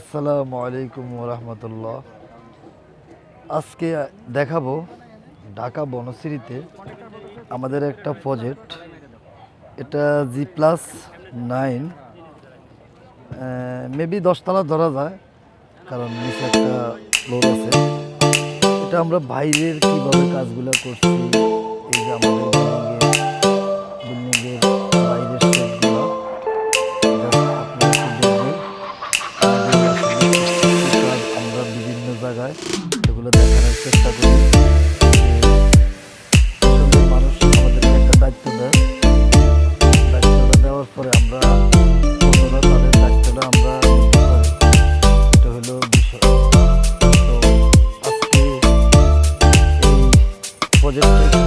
আসসালামু আলাইকুম রহমতুল্লাহ আজকে দেখাবো ঢাকা বনশ্রীতে আমাদের একটা প্রজেক্ট। এটা জি প্লাস নাইন। মেবি দশতলা ধরা যায়, কারণ নিচে একটা ফ্লোর আছে। এটা আমরা বাইরের কীভাবে কাজগুলো করছি, এই যে আমাদের proyecto.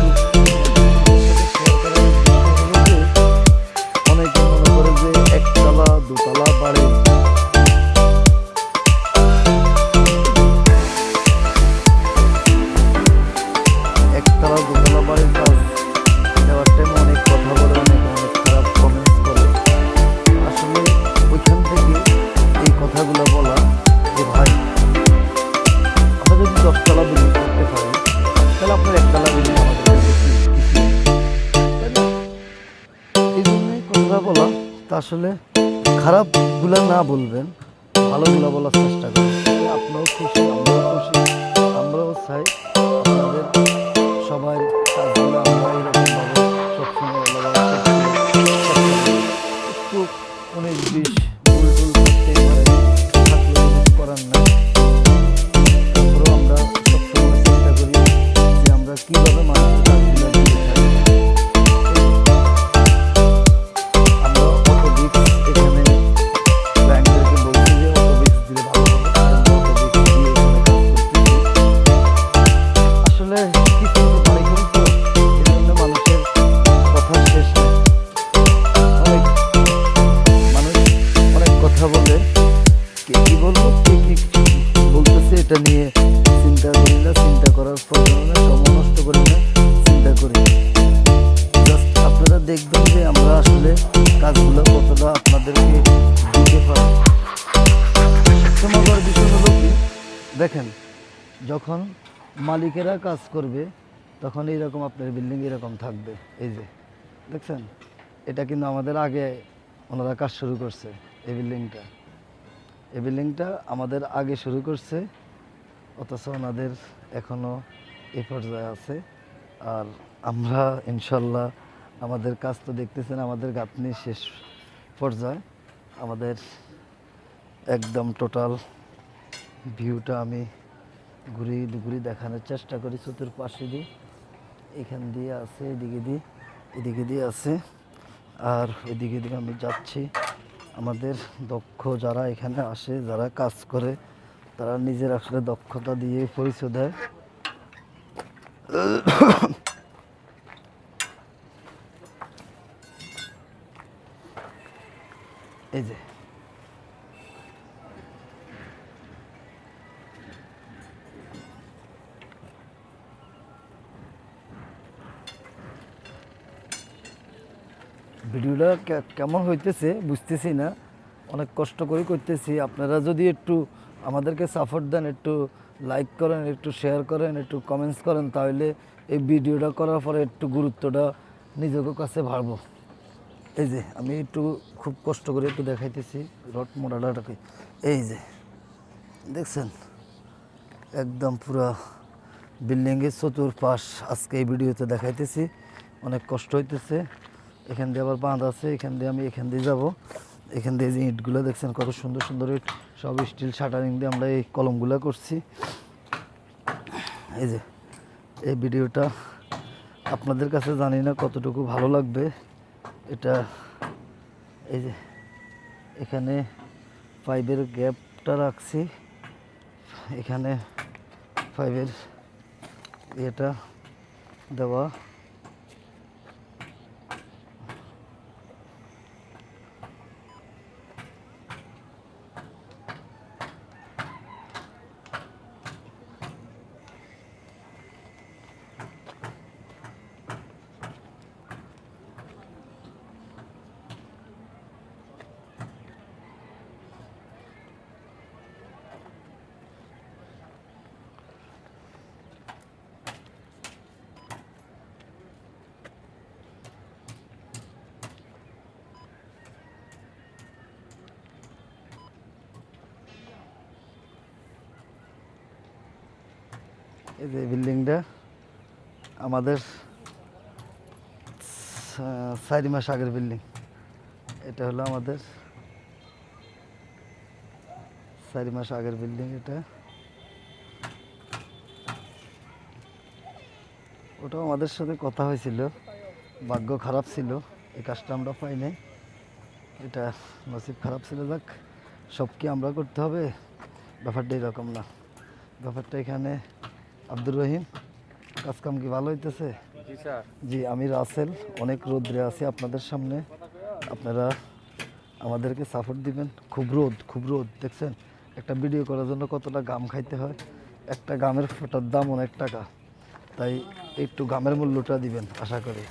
কথাটা বলা তা আসলে খারাপগুলো না বলবেন, ভালোগুলো বলার চেষ্টা করবেন আপনারাও খুশি, আমরাও খুশি, আমরাও চাই আপনাদের সবাই কাজগুলো কথা বলে। কে কি বলব কে কি বলতেছে, এটা নিয়ে চিন্তা করি না, চিন্তা করার প্রয়োজন নেই সময় নষ্ট করি না, চিন্তা করি। জাস্ট আপনারা দেখবেন যে আমরা আসলে কাজগুলো কতটা আপনাদেরকে দিতে পারি। সবচেয়ে বিষয় হলো কি? দেখেন, যখন মালিকেরা কাজ করবে, তখন এইরকম আপনার বিল্ডিং এরকম থাকবে। এই যে, দেখছেন? এটা কিন্তু আমাদের আগে ওনারা কাজ শুরু করছে। এই বিল্ডিংটা। আমাদের আগে শুরু করছে, অথচ ওনাদের এখনও এই পর্যায়ে আছে। আর আমরা ইনশাল্লাহ আমাদের কাজ তো দেখতেছেন, আমাদের গাঁথনি শেষ পর্যায়ে। আমাদের একদম টোটাল ভিউটা আমি ঘুরি ঘুরি দেখানোর চেষ্টা করি চতুর পাশে দিয়ে। এখান দিয়ে আছে, এদিকে দিয়ে এদিকে দিয়ে আছে। আর এদিকে দিয়ে আমি যাচ্ছি। আমাদের দক্ষ যারা এখানে আসে, যারা কাজ করে, তারা নিজের আসলে দক্ষতা দিয়ে পরিচয় দেয়। এই যে। ভিডিওটা কেমন হইতেছে বুঝতেছি না। অনেক কষ্ট করে করতেছি। আপনারা যদি একটু আমাদেরকে সাপোর্ট দেন, একটু লাইক করেন, একটু শেয়ার করেন, একটু কমেন্টস করেন, তাহলে এই ভিডিওটা করার পরে একটু গুরুত্বটা নিজের কাছে ভাববো এই যে, আমি একটু খুব কষ্ট করে একটু দেখাইতেছি রড মোডাটাকে। এই যে, দেখছেন? একদম পুরা বিল্ডিংয়ের চতুর্পাশ আজকে এই ভিডিওতে দেখাইতেছি। অনেক কষ্ট হইতেছে। এখান দিয়ে আবার বাঁধ আছে, এখান দিয়ে আমি এখান দিয়ে যাব। এখান দিয়ে যে ইটগুলো দেখছেন কত সুন্দর সুন্দর ইট, সব স্টিল শাটারিং দিয়ে আমরা এই কলমগুলো করছি। এই যে, এই ভিডিওটা আপনাদের কাছে জানি না কতটুকু ভালো লাগবে। এটা, এই যে, এখানে পাইপের গ্যাপটা রাখছি। এখানে পাইপের ইয়েটা দেওয়া। এই যে বিল্ডিংটা আমাদের চারি মাস আগের বিল্ডিং। এটা হলো আমাদের চারি মাস আগের বিল্ডিং এটা। ওটাও আমাদের সাথে কথা হয়েছিল। ভাগ্য খারাপ ছিল। এই কাজটা আমরা পাই নাই। এটা নসিব খারাপ ছিল, যাক। সব কি আমরা করতে হবে? ব্যাপারটা এরকম না। ব্যাপারটা এখানে আব্দুর রহিম কাজকাম কি ভালো হইতেছে? জি আমি রাসেল অনেক রোদ্রে আছি আপনাদের সামনে। আপনারা আমাদেরকে সাপোর্ট দিবেন। খুব রোদ খুব রোদ দেখছেন? একটা ভিডিও করার জন্য কতটা গাম খাইতে হয়। একটা গামের ফোটার দাম অনেক টাকা। তাই একটু গামের মূল্যটা দিবেন আশা করি।